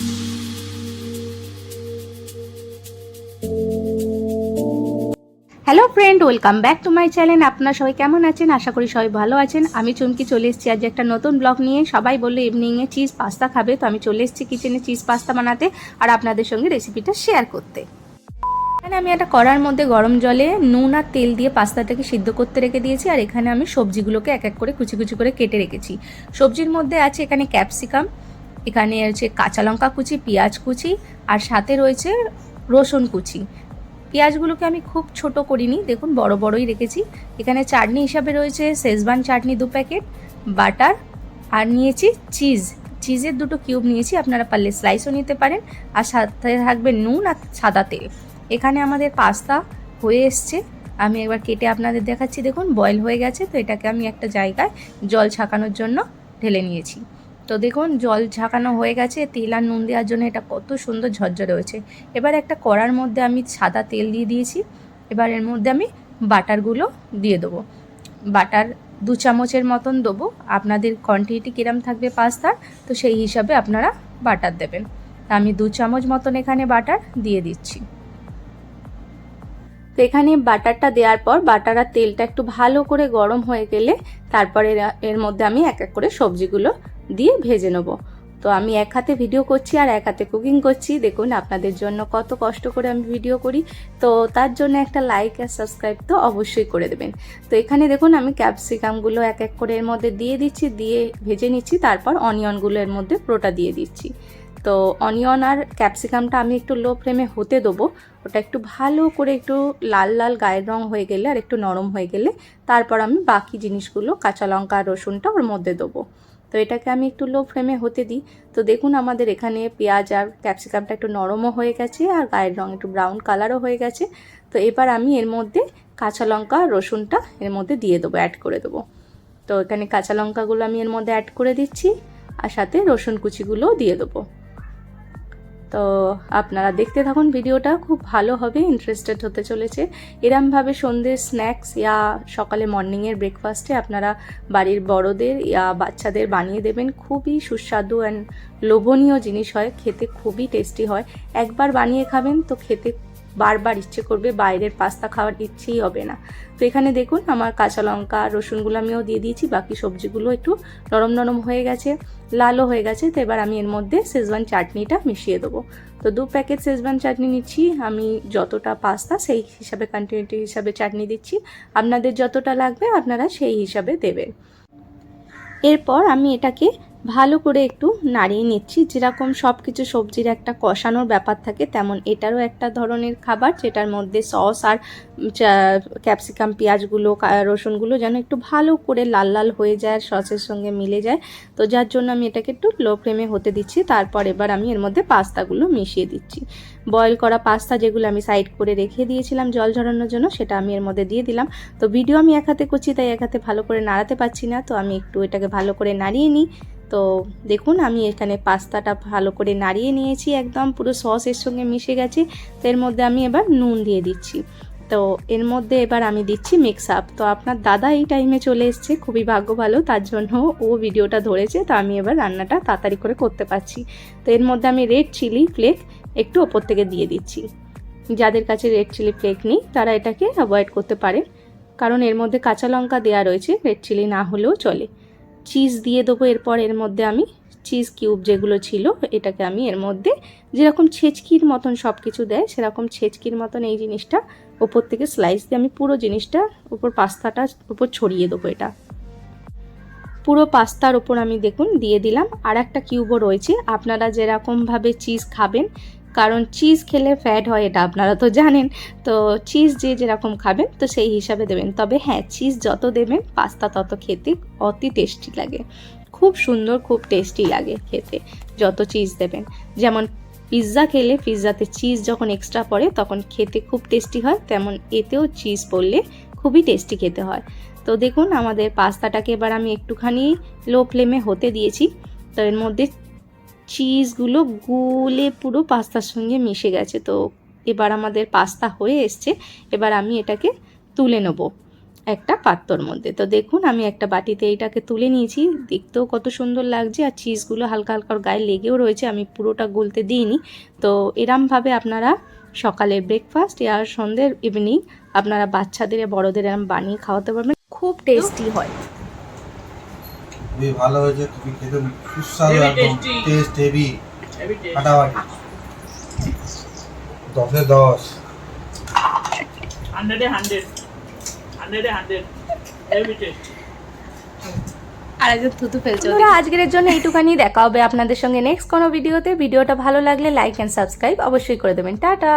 Hello friend welcome back to my channel আপনারা সবাই কেমন আছেন? আশা করি সবাই ভালো আছেন। আমি চুমকি চলে এসেছি আজ একটা নতুন ব্লগ নিয়ে। সবাই বলল ইভিনিংয়ে চিজ পাস্তা খাবে, তো আমি চলে এসেছি কিচেনে চিজ পাস্তা বানাতে আর আপনাদের সঙ্গে রেসিপিটা শেয়ার করতে। এখানে আমি একটা কড়ার মধ্যে গরম জলে নুন আর তেল দিয়ে পাস্তাটাকে সিদ্ধ করতে রেখে দিয়েছি, আর এখানে আমি সবজিগুলোকে এক এক করে কুচি কুচি করে কেটে রেখেছি। সবজির মধ্যে আছে এখানে ক্যাপসিকাম এখানে আছে কাঁচা লঙ্কা কুচি, পেঁয়াজ কুচি, আর সাথে রয়েছে রসুন কুচি। পেঁয়াজগুলোকে আমি খুব ছোট করিনি, দেখুন বড় বড়ই রেখেছি। এখানে চাটনি হিসাবে রয়েছে শেজবান চাটনি দু প্যাকেট, বাটার, আর নিয়েছি চিজ। চিজের দুটো কিউব নিয়েছি, আপনারা পারলে স্লাইসও নিতে পারেন। আর সাথে থাকবে নুন আর সাদা তেল। এখানে আমাদের পাস্তা হয়ে এসছে। আমি একবার কেটে আপনাদের দেখাচ্ছি, দেখুন বয়েল হয়ে গেছে, তো এটাকে আমি একটা জায়গায় জল ছাকানোর জন্য ঢেলে নিয়েছি। তো দেখুন, জল ঝাঁকানো হয়ে গেছে, তেল আর নুন দেওয়ার জন্য এটা কত সুন্দর ঝরঝরে হয়েছে। এবার একটা কড়ার মধ্যে আমি সাদা তেল দিয়ে দিয়েছি, এবার এর মধ্যে আমি বাটারগুলো দিয়ে দেবো। বাটার দু চামচের মতন দেবো, আপনাদের কোয়ান্টিটি কিরম থাকবে পাস্তার তো সেই হিসাবে আপনারা বাটার দেবেন। তা আমি দু চামচ মতন এখানে বাটার দিয়ে দিচ্ছি। তো এখানে বাটারটা দেওয়ার পর, বাটার আর তেলটা একটু ভালো করে গরম হয়ে গেলে, তারপরে এর- এর মধ্যে আমি এক এক করে সবজিগুলো দিয়ে ভেজে নেব। তো আমি এক হাতে ভিডিও করছি আর এক হাতে কুকিং করছি। দেখুন আপনাদের জন্য কত কষ্ট করে আমি ভিডিও করি। তো তার জন্য একটা লাইক আর সাবস্ক্রাইব তো অবশ্যই করে দেবেন। তো এখানে দেখুন আমি ক্যাপসিকামগুলো এক এক করে এর মধ্যে দিয়ে দিচ্ছি, দিয়ে ভেজে নিচ্ছি, তারপর অনিয়নগুলো এর মধ্যে পুরোটা দিয়ে দিচ্ছি। তো অনিয়ন আর ক্যাপসিকামটা আমি একটু লো ফ্লেমে হতে দেবো। ওটা একটু ভালো করে একটু লাল লাল গায়ের রং হয়ে গেলে আর একটু নরম হয়ে গেলে তারপর আমি বাকি জিনিসগুলো কাঁচা লঙ্কা আর রসুনটা ওর মধ্যে দেবো। তো এটাকে আমি একটু লো ফ্লেমে হতে দিই। তো দেখুন আমাদের এখানে পেঁয়াজ আর ক্যাপসিকামটা একটু নরমও হয়ে গেছে আর গায়ের রঙ একটু ব্রাউন কালারও হয়ে গেছে। তো এবার আমি এর মধ্যে কাঁচা লঙ্কা, রসুনটা এর মধ্যে দিয়ে দেবো অ্যাড করে দেবো। তো এখানে কাঁচা লঙ্কাগুলো আমি এর মধ্যে অ্যাড করে দিচ্ছি আর সাথে রসুন কুচিগুলোও দিয়ে দেবো। তো আপনারা দেখতে থাকুন, ভিডিওটা খুব ভালো হবে ইন্টারেস্টেড হতে চলেছে। এরমভাবে সন্ধ্যের স্ন্যাক্স ইয়া সকালে মর্নিংয়ের ব্রেকফাস্টে আপনারা বাড়ির বড়দের ইয়া বাচ্চাদের বানিয়ে দেবেন। খুবই সুস্বাদু অ্যান্ড লোভনীয় জিনিস হয়, খেতে খুবই টেস্টি হয়। একবার বানিয়ে খাবেন তো খেতে বারবার ইচ্ছে করবে বাইরের পাস্তা খাওয়ার ইচ্ছেই হবে না। তো এখানে দেখুন আমার কাঁচা লঙ্কা, রসুনগুলো আমিও দিয়ে দিয়েছি, বাকি সবজিগুলো একটু নরম নরম হয়ে গেছে, লালও হয়ে গেছে, তো এবার আমি এর মধ্যে শেজওয়ান চাটনিটা মিশিয়ে দেবো। তো দু প্যাকেট শেজওয়ান চাটনি নিচ্ছি, আমি যতটা পাস্তা সেই হিসাবে কন্টিনিউটি হিসাবে চাটনি দিচ্ছি, আপনাদের যতটা লাগবে আপনারা সেই হিসাবে দেবেন। এরপর আমি এটাকে ভালো করে একটু নাড়িয়ে নিচ্ছি। যেরকম সব কিছু সবজির একটা কষানোর ব্যাপার থাকে, তেমন এটারও একটা ধরনের খাবার, যেটার মধ্যে সস আর ক্যাপসিকাম, পেঁয়াজগুলো রসুনগুলো যেন একটু ভালো করে লাল লাল হয়ে যায় সসের সঙ্গে মিলে যায়। তো যার জন্য আমি এটাকে একটু লো ফ্লেমে হতে দিচ্ছি। তারপর এবার আমি এর মধ্যে পাস্তাগুলো মিশিয়ে দিচ্ছি। বয়েল করা পাস্তা যেগুলো আমি সাইড করে রেখে দিয়েছিলাম জল ঝরানোর জন্য, সেটা আমি এর মধ্যে দিয়ে দিলাম। তো ভিডিও আমি এক হাতে করছি, তাই এক হাতে ভালো করে নাড়াতে পারছি না। তো আমি একটু এটাকে ভালো করে নাড়িয়ে নিই। তো দেখুন, আমি এখানে পাস্তাটা ভালো করে নাড়িয়ে নিয়েছি একদম, পুরো সস এর সঙ্গে মিশে গেছে। তো এর মধ্যে আমি এবার নুন দিয়ে দিচ্ছি। তো এর মধ্যে এবার আমি দিচ্ছি মিক্স আপ তো আপনার দাদা এই টাইমে চলে এসছে, খুবই ভাগ্য ভালো তার জন্য ও ভিডিওটা ধরেছে, তো আমি এবার রান্নাটা তাড়াতাড়ি করে করতে পারছি। তো এর মধ্যে আমি রেড চিলি ফ্লেক একটু ওপর থেকে দিয়ে দিচ্ছি। যাদের কাছে রেড চিলি ফ্লেক নেই, তারা এটাকে অ্যাভয়েড করতে পারে কারণ এর মধ্যে কাঁচা লঙ্কা দেওয়া রয়েছে রেড চিলি না হলেও চলে। চিজ দিয়ে দেবো, এরপর এর মধ্যে আমি চিজ কিউব যেগুলো ছিল, এটাকে আমি এর মধ্যে যেরকম ছেচকির মতন সব কিছু দেয়, সেরকম ছেচকির মতন এই জিনিসটা ওপর থেকে স্লাইস দিয়ে আমি পুরো জিনিসটা উপর পাস্তাটা উপর ছড়িয়ে দেবো এটা। পুরো পাস্তার ওপর আমি দেখুন দিয়ে দিলাম। আর একটা কিউবও রয়েছে। আপনারা যেরকমভাবে চিজ খাবেন কারণ চিজ খেলে ফ্যাট হয়, এটা আপনারা তো জানেন। তো চিজ যে যেরকম খাবেন, তো সেই হিসাবে দেবেন। তবে হ্যাঁ চিজ যত দেবেন, পাস্তা তত খেতে অতি টেস্টি লাগে। খুব সুন্দর, খুব টেস্টি লাগে খেতে, যত চিজ দেবেন। যেমন পিৎজা খেলে পিৎজাতে চিজ যখন এক্সট্রা পড়ে, তখন খেতে খুব টেস্টি হয়, তেমন এতেও চিজ পড়লে খুবই টেস্টি খেতে হয়। তো দেখুন, আমাদের পাস্তাটাকে এবার আমি একটুখানি লো ফ্লেমে হতে দিয়েছি। তো এর মধ্যে চিজগুলো গুলে পুরো পাস্তার সঙ্গে মিশে গেছে। তো এবার আমাদের পাস্তা হয়ে এসছে। এবার আমি এটাকে তুলে নেব একটা পাত্রর মধ্যে। তো দেখুন, আমি একটা বাটিতে এইটাকে তুলে নিয়েছি। দেখতেও কত সুন্দর লাগছে আর চিজগুলো হালকা হালকা গায়ে লেগেও রয়েছে। আমি পুরোটা গলতে দিইনি। তো এরমভাবে আপনারা সকালের ব্রেকফাস্ট আর সন্ধ্যের ইভিনিং আপনারা বাচ্চাদের, বড়দের এরম বানিয়ে খাওয়াতে পারবেন। খুব টেস্টি হয়। খুবই ভালো হয়েছে খুবই খেতে সুস্বাদু একদম টেস্ট হেভি ফাটাফাটি। দশে দশ. Every day. আর একজন থুতু ফেলছে আজকের জন্য এইটুখানি দেখা হবে আপনাদের সঙ্গে নেক্সট কোনো ভিডিওতে ভিডিওটা ভালো লাগলে লাইক অ্যান্ড সাবস্ক্রাইব অবশ্যই করে দেবেন। টাটা।